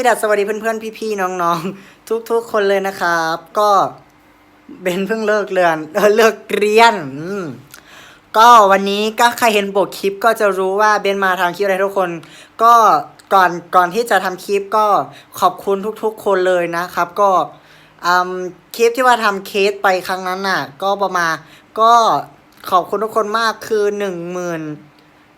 วีดัสสวัสดีเพื่อนๆ พี่ๆ น้องๆ ทุกๆ คนเลยนะครับ ก็เบนเพิ่งเลิกเรียนเออเลิกเรียน ก็วันนี้ก็ใครเห็นปกคลิปก็จะรู้ว่าเบนมาทำคลิปอะไรทุกคน ก็ก่อนก่อนที่จะทำคลิปก็ขอบคุณทุกๆ คนเลยนะครับ ก็คลิปที่ว่าทำเคสไปครั้งนั้นน่ะ ก็ประมาณก็ขอบคุณทุกคนมากคือหนึ่งหมื่น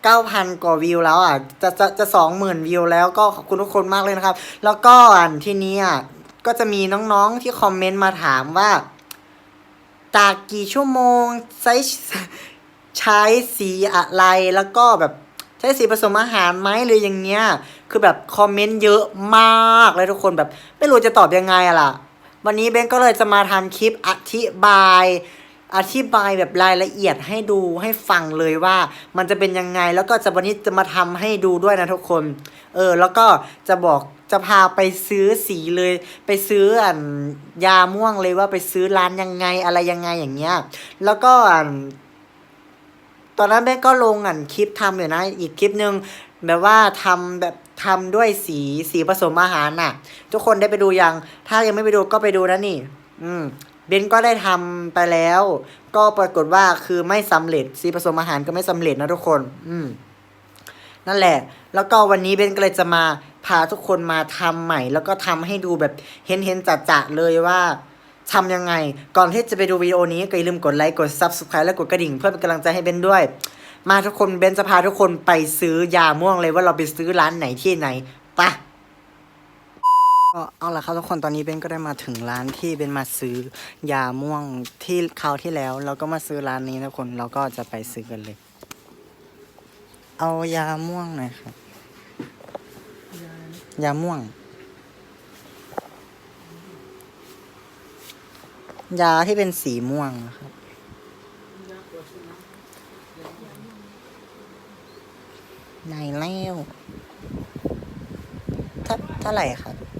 เก้าพันกว่าวิวแล้วอะจะจะจะสองหมื่นวิวแล้วก็ขอบคุณทุกคนมากเลยนะครับ แล้วก็อันที่นี้อะก็จะมีน้องๆที่คอมเมนต์มาถามว่า ตากกี่ชั่วโมงใช้ใช้สีอะไรแล้วก็แบบใช้สีผสมอาหารไหมหรืออย่างเงี้ย คือแบบคอมเมนต์เยอะมากเลยทุกคนแบบไม่รู้จะตอบยังไงอะล่ะ วันนี้เบนก็เลยจะมาทำคลิปอธิบาย อธิบายแบบรายละเอียดให้ดูให้ฟังเลยว่า มันจะเป็นยังไงแล้วก็จะวันนี้จะมาทำให้ดูด้วยนะทุกคน เออ แล้วก็จะบอกจะพาไปซื้อสีเลย ไปซื้ออันยาม่วงเลยว่าไปซื้อร้านยังไงอะไรยังไงอย่างเงี้ย แล้วก็อันตอนนั้นแม่ก็ลงอันคลิปทำอยู่นะ อีกคลิปหนึ่งแบบว่าทำแบบทำด้วยสีสีผสมอาหารน่ะ ทุกคนได้ไปดูยัง ถ้ายังไม่ไปดูก็ไปดูนะนี่ อืม เบนก็ได้ทำไปแล้ว ก็ปรากฏว่าคือไม่สำเร็จสีผสมอาหารก็ไม่สำเร็จนะทุกคน อืมนั่นแหละ แล้วก็วันนี้เบนก็เลยจะมาพาทุกคนมาทำใหม่ แล้วก็ทำให้ดูแบบเห็นเห็นจัดจะๆเลยว่าทำยังไง ก่อนที่จะไปดูวิดีโอนี้ก็อย่าลืมกดไลค์กด Subscribe และกดกระดิ่งเพื่อเป็นกำลังใจให้เบนด้วย มาทุกคนเบนจะพาทุกคนไปซื้อยาม่วงเลยว่าเราไปซื้อร้านไหนที่ไหนไปะ ก็เอาละครับทุกคนตอนนี้เบนก็ได้มาถึงร้านที่เบนมาซื้อยาม่วงที่คราวที่แล้ว เราก็มาซื้อร้านนี้นะทุกคนเราก็จะไปซื้อกันเลย เอายาม่วงหน่อยครับยาม่วง ยาที่เป็นสีม่วงนะครับไหนแล้วถ้าเท่าไหร่ครับ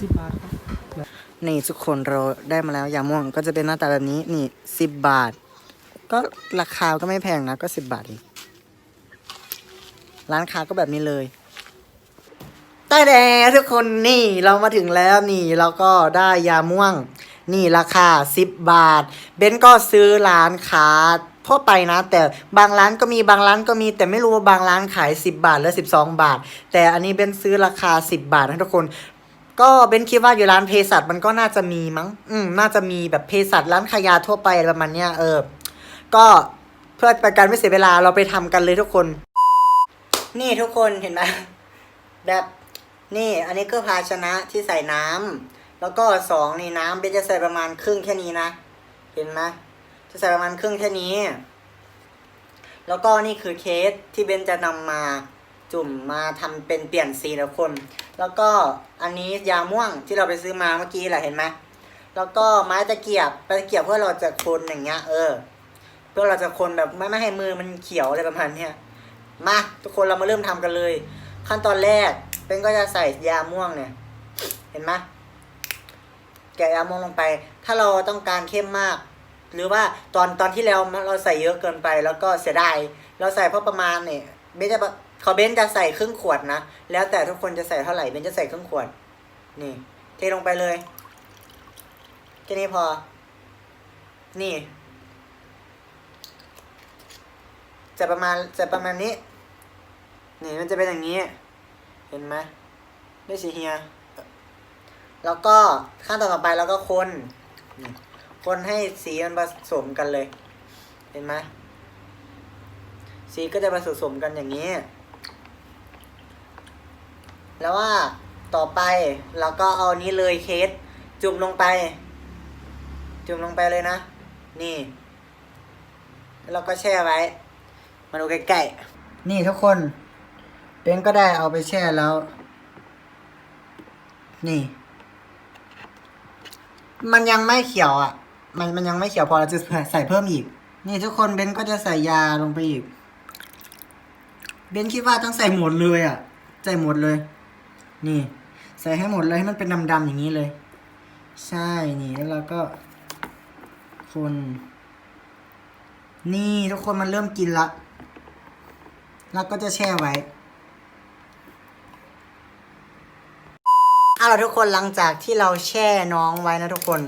สิบบาทครับนี่ทุกคนเราได้มาแล้วยาม่วงก็จะเป็นหน้าตาแบบนี้นี่สิบบาท ก็ราคาก็ไม่แพงนะก็สิบบาทเองร้านค้าก็แบบนี้เลยได้แล้วทุกคนนี่เรามาถึงแล้วนี่เราก็ได้ยาม่วง นี่ราคาสิบบาท เบนก็ซื้อร้านค้าทั่วไปนะ แต่บางร้านก็มีบางร้านก็มี แต่ไม่รู้ว่าบางร้านขายสิบบาทหรือสิบสองบาท แต่อันนี้เบนซื้อราคาสิบบาทนะทุกคน ก็เบนคิดว่าอยู่ร้านเภสัชมันก็น่าจะมีมั้ง อืม น่าจะมีแบบเภสัชร้านขายยาทั่วไปประมาณเนี้ยเออ ก็เพื่อเป็นการไม่เสียเวลาเราไปทำกันเลยทุกคน นี่ทุกคนเห็นไหมแบบนี่อันนี้คือภาชนะที่ใส่น้ำแล้วก็สองนี่น้ำเบนจะใส่ประมาณครึ่งแค่นี้นะ เห็นไหมจะใส่ประมาณครึ่งแค่นี้ แล้วก็นี่คือเคสที่เบนจะนำมา จุ่มมาทำเป็นเปลี่ยนสีนะคน แล้วก็อันนี้ยาม่วงที่เราไปซื้อมาเมื่อกี้แหละเห็นไหมแล้วก็ไม้ตะเกียบไม้ตะเกียบเพื่อเราจะคนอย่างเงี้ย เออ เพื่อเราจะคนแบบไม่ไม่ให้มือมันเขียวอะไรประมาณเนี้ยมาทุกคนเรามาเริ่มทำกันเลย ขั้นตอนแรกเป็นก็จะใส่ยาม่วงเนี่ย เห็นไหมแกะยาม่วงลงไป ถ้าเราต้องการเข้มมาก หรือว่าตอนตอนที่แล้วเราใส่เยอะเกินไป แล้วก็เสียดายเราใส่เพราะประมาณเนี่ยเบนจะ เขาเบนจะใส่ครึ่งขวดนะ แล้วแต่ทุกคนจะใส่เท่าไหร่เบนจะใส่ครึ่งขวด นี่ เทลงไปเลยแค่นี้พอ นี่ จะประมาณจะประมาณนี้ นี่มันจะเป็นอย่างนี้ เห็นไหมได้สีเฮีย แล้วก็ขั้นตอนต่อไปเราก็คนคนให้สีมันผสมกันเลย เห็นไหมสีก็จะผสมกันอย่างนี้ แล้วว่าต่อไปเราก็เอานี้เลยเคสจุ่มลงไป จุ่มลงไปเลยนะ นี่แล้วเราก็แช่ไว้ มาดูใกล้ๆ นี่ทุกคนเบนก็ได้เอาไปแช่แล้ว นี่ มันยังไม่เขียวอะ มันมันยังไม่เขียวพอเราจะใส่เพิ่มอีก นี่ทุกคนเบนก็จะใส่ยาลงไปอีก เบนคิดว่าต้องใส่หมดเลยอะ ใส่หมดเลย นี่ ใส่ให้หมดเลยให้มันเป็นดำๆอย่างนี้เลย ใช่นี่แล้วเราก็คน นี่ทุกคนมันเริ่มกินละแล้วก็จะแช่ไว้ละทุกคนหลังจากที่เราแช่น้องไว้นะทุกคน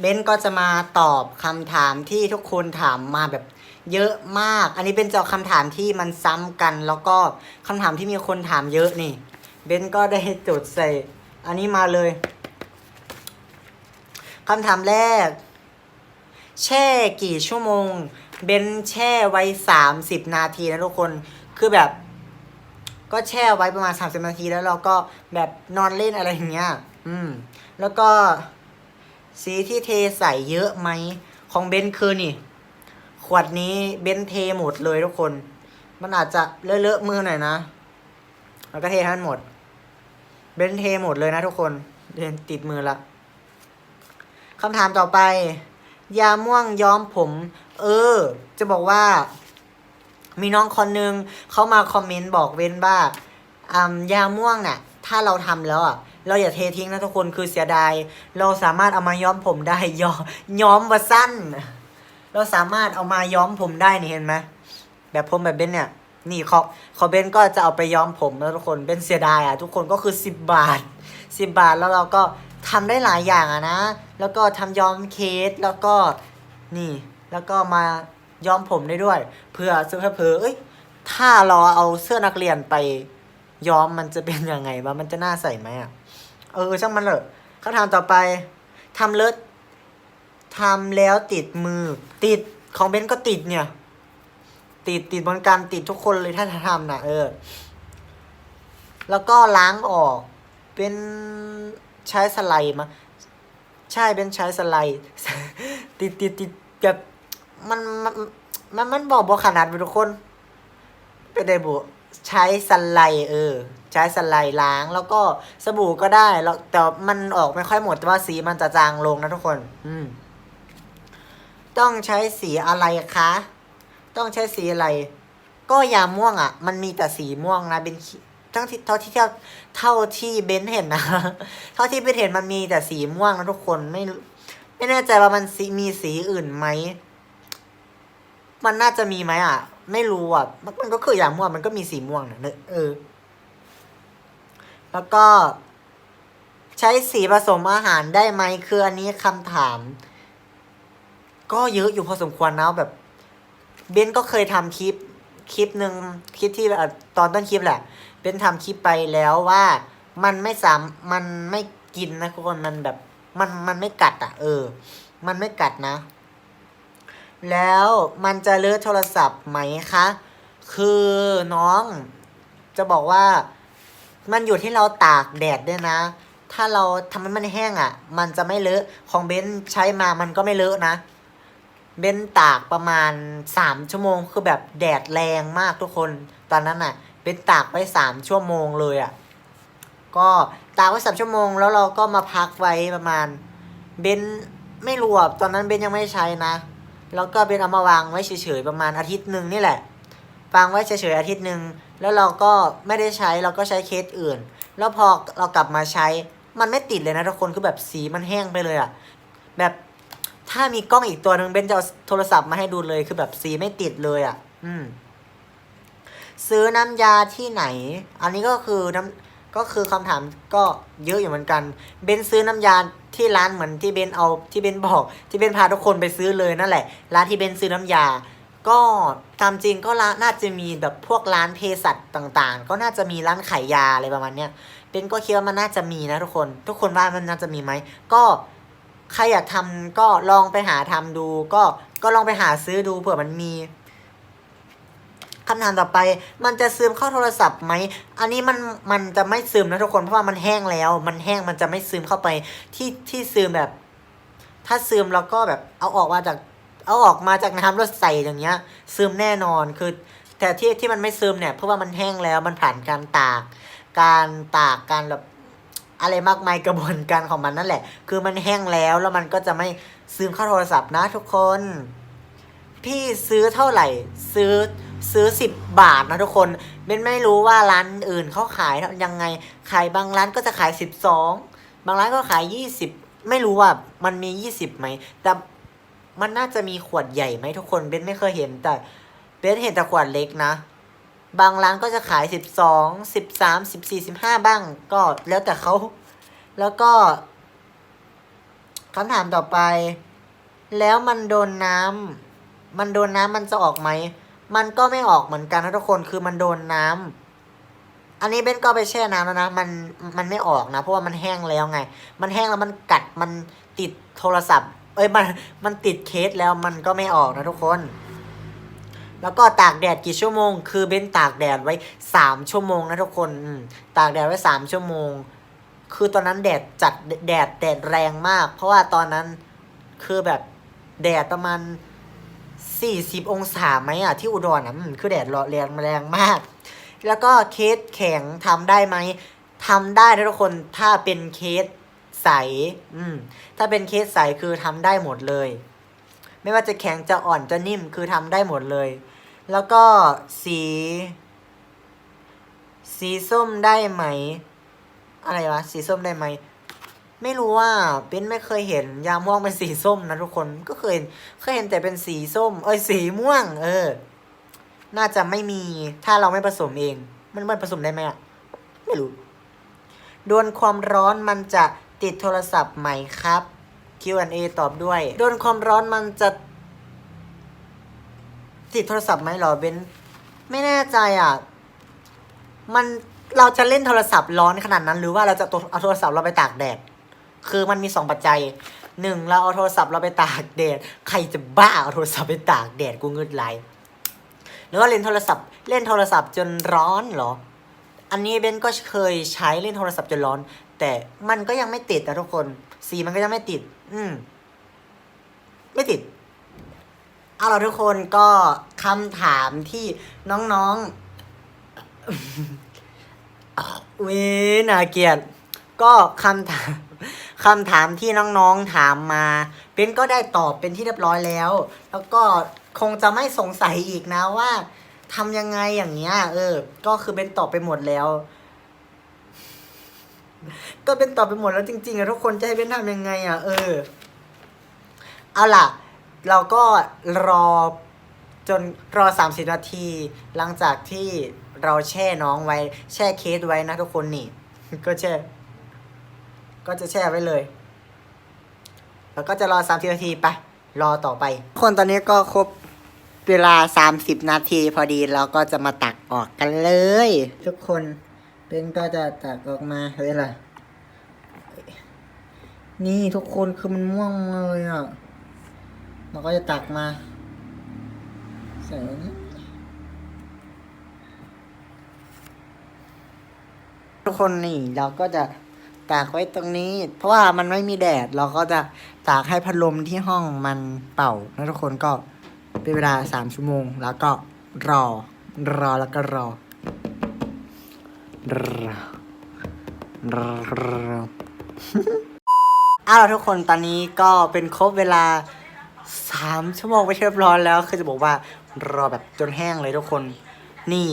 เบนก็จะมาตอบคำถามที่ทุกคนถามมาแบบเยอะมาก อันนี้เป็นเจ้าคำถามที่มันซ้ำกัน แล้วก็คำถามที่มีคนถามเยอะนี่ เบนก็ได้จดใส่ อันนี้มาเลยคำถามแรก แช่กี่ชั่วโมง เบนแช่ไว้สามสิบนาทีนะทุกคนคือแบบ ก็แช่ไว้ประมาณสามสิบนาทีแล้วเราก็แบบนอนเล่นอะไรอย่างเงี้ย อืม แล้วก็สีที่เทใส่เยอะไหมของเบนคือนี่ ขวดนี้เบนเทหมดเลยทุกคน มันอาจจะเลอะๆมือหน่อยนะ แล้วก็เทให้มันหมด เบนเทหมดเลยนะทุกคนเบนติดมือละคำถามต่อไป ยาม่วงย้อมผม เออ จะบอกว่า มีน้องคนนึงเขามาคอมเมนต์บอกเว้นว่าอ่ายาม่วงเนี่ยถ้าเราทำแล้วอะเราอย่าเททิ้งนะทุกคนคือเสียดาย เราสามารถเอามาย้อมผมได้ย้อมย้อมว่าสั้น เราสามารถเอามาย้อมผมได้นี่เห็นไหมแบบผมแบบเบนเนี่ย นี่เขาเขาเบนก็จะเอาไปย้อมผมแล้วทุกคนเบนเสียดายอะทุกคนก็คือสิบบาทสิบบาทแล้วเราก็ทำได้หลายอย่างอะนะ แล้วก็ทำย้อมเคสแล้วก็นี่ แล้วก็มาย้อมผมได้ด้วยเพื่อเสื้อเพื่อเอ้ยถ้าเราเอาเสื้อนักเรียนไปย้อมมันจะเป็นยังไงวะมันจะน่าใส่ไหมอะเออช่างมันเถอะคำถามต่อไปทำเลิศทำแล้วติดมือ ติดของเบนก็ติดเนี่ย ติดติดบนการติดทุกคนเลยถ้าทำนะเออ แล้วก็ล้างออก เป็นใช้สไลด์มา ใช่เป็นใช้สไลด์ติดติดติดแบบมันมันมันมันบอกบอกขนาดไปทุกคน เป็นไดบุใช้สไลด์เออ ใช้สไลด์ล้างแล้วก็สบู่ก็ได้แล้วแต่มันออกไม่ค่อยหมดแต่ว่าสีมันจะจางลงนะทุกคน อืมต้องใช้สีอะไรคะ ต้องใช้สีอะไร ก็ยาม่วงอะ มันมีแต่สีม่วงนะเบนทั้งที่เท่าที่เท่าเท่าที่เบนเห็นนะ เท่าที่เบนเห็นมันมีแต่สีม่วงนะทุกคนไม่ ไม่แน่ใจว่ามันสีมีสีอื่นไหม มันน่าจะมีไหมอะ ไม่รู้อะ มันก็คือยาม่วงมันก็มีสีม่วงนะเนอะเออ แล้วก็ ใช้สีผสมอาหารได้ไหมคืออันนี้คำถาม ก็เยอะอยู่พอสมควรนะแบบ เบนก็เคยทำคลิปคลิปหนึ่งคลิปที่ตอนต้นคลิปแหละ เบนทำคลิปไปแล้วว่ามันไม่สามมันไม่กินนะทุกคนมันแบบมันมันไม่กัดอะ เออ มันไม่กัดนะ แล้วมันจะเลือะโทรศัพท์ไหมคะ คือน้องจะบอกว่ามันอยู่ที่เราตากแดดด้วยนะ ถ้าเราทำให้มันแห้งอะ มันจะไม่เลอะ ของเบนใช้มามันก็ไม่เลอะนะ เบนตากประมาณสามชั่วโมงคือแบบแดดแรงมากทุกคน ตอนนั้นอะเบนตากไว้สามชั่วโมงเลยอะก็ตากไว้สามชั่วโมง แล้วเราก็มาพักไว้ประมาณ เบนไม่รู้อะตอนนั้นเบนยังไม่ใช้นะ แล้วก็เบนเอามาวางไว้เฉยๆประมาณอาทิตย์หนึ่งนี่แหละวางไว้เฉยๆอาทิตย์หนึ่งแล้วเราก็ไม่ได้ใช้เราก็ใช้เคสอื่น แล้วพอเรากลับมาใช้มันไม่ติดเลยนะทุกคนคือแบบสีมันแห้งไปเลยอะแบบ ถ้ามีกล้องอีกตัวหนึ่งเบนจะเอาโทรศัพท์มาให้ดูเลยคือแบบสีไม่ติดเลยอะ อืม ซื้อน้ำยาที่ไหน อันนี้ก็คือน้ำก็คือคำถามก็เยอะอยู่เหมือนกัน เบนซื้อน้ำยาที่ร้านเหมือนที่เบนเอาที่เบนบอก ที่เบนพาทุกคนไปซื้อเลยนั่นแหละ ร้านที่เบนซื้อน้ำยา ก็ตามจริงก็ร้านน่าจะมีแบบพวกร้านเภสัชต่างๆ ก็น่าจะมีร้านขายยาอะไรประมาณเนี้ยเบนก็คิดว่ามันน่าจะมีนะทุกคน ทุกคนว่ามันน่าจะมีไหมก็ ใครอยากทำก็ลองไปหาทำดู ก็ก็ลองไปหาซื้อดูเผื่อมันมีคำถามต่อไป มันจะซึมเข้าโทรศัพท์ไหม อันนี้มันมันจะไม่ซึมนะทุกคนเพราะว่ามันแห้งแล้ว มันแห้งมันจะไม่ซึมเข้าไปที่ที่ซึมแบบ ถ้าซึมแล้วก็แบบเอาออกมาจากเอาออกมาจากน้ำแล้วใส่อย่างเงี้ย ซึมแน่นอนคือ แต่ที่ที่มันไม่ซึมเนี่ยเพราะว่ามันแห้งแล้วมันผ่านการตาก การตากการแบบ อะไรมากมายกระบวนการของมันนั่นแหละ คือมันแห้งแล้วแล้วมันก็จะไม่ซึมเข้าโทรศัพท์นะทุกคน พี่ซื้อเท่าไหร่ ซื้อซื้อสิบบาทนะทุกคนเบนไม่รู้ว่าร้านอื่นเขาขายยังไง ขายบางร้านก็จะขายสิบสองบางร้านก็ขายยี่สิบไม่รู้ว่ามันมียี่สิบไหม แต่มันน่าจะมีขวดใหญ่ไหมทุกคนเบนไม่เคยเห็นแต่เบนเห็นแต่ขวดเล็กนะ บางร้านก็จะขายสิบสองสิบสามสิบสี่สิบห้าบ้าง ก็แล้วแต่เขา แล้วก็คำถามต่อไป แล้วมันโดนน้ำมันโดนน้ำมันจะออกไหม มันก็ไม่ออกเหมือนกันนะทุกคนคือมันโดนน้ำอันนี้เบนก็ไปแช่น้ำแล้วนะมันมันไม่ออกนะ เพราะว่ามันแห้งแล้วไง มันแห้งแล้วมันกัดมันติดโทรศัพท์ เอ้ยมันมันติดเคสแล้วมันก็ไม่ออกนะทุกคน แล้วก็ตากแดดกี่ชั่วโมง คือเบนตากแดดไว้สามชั่วโมงนะทุกคนตากแดดไว้สามชั่วโมง คือตอนนั้นแดดจัดแดดแดดแรงมาก เพราะว่าตอนนั้นคือแบบแดดประมาณสี่สิบองศาไหมอะที่อุดรอะคือแดดร้อนแรงแรงมาก แล้วก็เคสแข็งทำได้ไหมทำได้ทุกคนถ้าเป็นเคสใส อืม ถ้าเป็นเคสใสคือทำได้หมดเลย ไม่ว่าจะแข็งจะอ่อนจะนิ่มคือทำได้หมดเลย แล้วก็สี สีส้มได้ไหม อะไรวะ สีส้มได้ไหม ไม่รู้ว่าเป็นไม่เคยเห็นยาม่วงเป็นสีส้มนะทุกคนก็เคยเคยเห็นแต่เป็นสีส้ม เอ้ยสีม่วง เออ น่าจะไม่มีถ้าเราไม่ผสมเอง มันมันผสมได้ไหมอะไม่รู้โดนความร้อนมันจะติดโทรศัพท์ไหมครับ Q&A ตอบด้วย โดนความร้อนมันจะติดโทรศัพท์ไหมเหรอเบนไม่แน่ใจอะ มันเราจะเล่นโทรศัพท์ร้อนขนาดนั้น หรือว่าเราจะเอาโทรศัพท์เราไปตากแดด คือมันมีสองปัจจัยหนึ่งเราเอาโทรศัพท์เราไปตากแดด ใครจะบ้าเอาโทรศัพท์ไปตากแดดกูเงืดไหลหรือว่าเล่นโทรศัพท์ เล่นโทรศัพท์จนร้อนเหรอ อันนี้เบนก็เคยใช้เล่นโทรศัพท์จนร้อน แต่มันก็ยังไม่ติดนะทุกคน สีมันก็ยังไม่ติด อืม ไม่ติด เอาล่ะทุกคนก็คำถามที่น้องๆเวยน่าเกลียดก็คำถามคำถามที่น้องๆถามมาเป็นก็ได้ตอบเป็นที่เรียบร้อยแล้ว แล้วก็คงจะไม่สงสัยอีกนะว่า ทำยังไงอย่างเงี้ย เออ ก็คือเป็นตอบไปหมดแล้ว ก็เป็นตอบไปหมดแล้วจริงๆอะทุกคนจะให้เป็นทำยังไงอะเออ เอาล่ะ เราก็รอจนรอสามสิบนาที หลังจากที่เราแช่น้องไว้ แช่เคสไว้นะทุกคนนี่ ก็แช่ ก็จะแช่ไว้เลย แล้วก็จะรอสามสิบนาทีไป รอต่อไป คนตอนนี้ก็ครบ เวลาสามสิบนาทีพอดีเราก็จะมาตักออกกันเลย ทุกคนเป็นก็จะตักออกมาเฮ้ยอะไรนี่ทุกคนคือมันม่วงเลยอะเราก็จะตักมาใส่ไว้นี้ทุกคนนี่เราก็จะตากไว้ตรงนี้ เพราะว่ามันไม่มีแดดเราก็จะตากให้พัดลมที่ห้องมันเป่าแล้วทุกคนก็ เป็นเวลาสามชั่วโมง แล้วก็รอ รอแล้วก็รอรอรออเอาทุกคนตอนนี้ก็เป็นครบเวลาสามชั่วโมงไปเรียบร้อยแล้วคือจะบอกว่ารอแบบจนแห้งเลยทุกคน นี่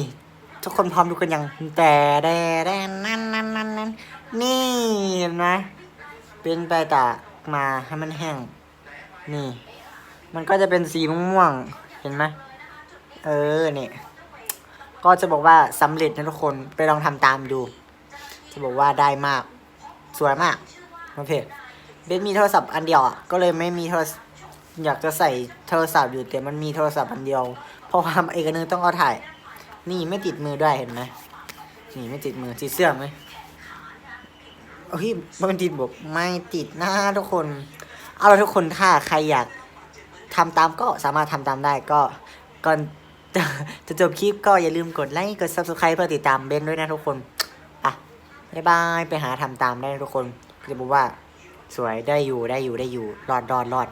ทุกคนพร้อมดูกันยังแต่แดแดนั่นนั่นนั่นนั่นนี่เห็นไหมเป็นไปตากมาให้มันแห้ง นี่ มันก็จะเป็นสีม่วงๆเห็นไหมเออเนี่ยก็จะบอกว่าสำเร็จนะทุกคนไปลองทำตามดู จะบอกว่าได้มาก สวยมากโอเคเบนมีโทรศัพท์อันเดียวอะก็เลยไม่มีโทรศัพท์อยากจะใส่โทรศัพท์อยู่แต่มันมีโทรศัพท์อันเดียวเพราะว่าอีกนึงต้องเอาถ่าย นี่ไม่ติดมือด้วยเห็นไหมนี่ไม่ติดมือติดเสื้อไหมโอ้ยมันติดบอกไม่ติดนะทุกคน เอาละทุกคนถ้าใครอยาก ทำตามก็สามารถทำตามได้ก็ก่อนจะจบคลิปก็อย่าลืมกดไลค์กด subscribe เพื่อติดตามเบนด้วยนะทุกคน อะบ๊ายบายไปหาทำตามได้นะทุกคนจะบอกว่าสวยได้อยู่ได้อยู่ได้อยู่รอดรอดรอด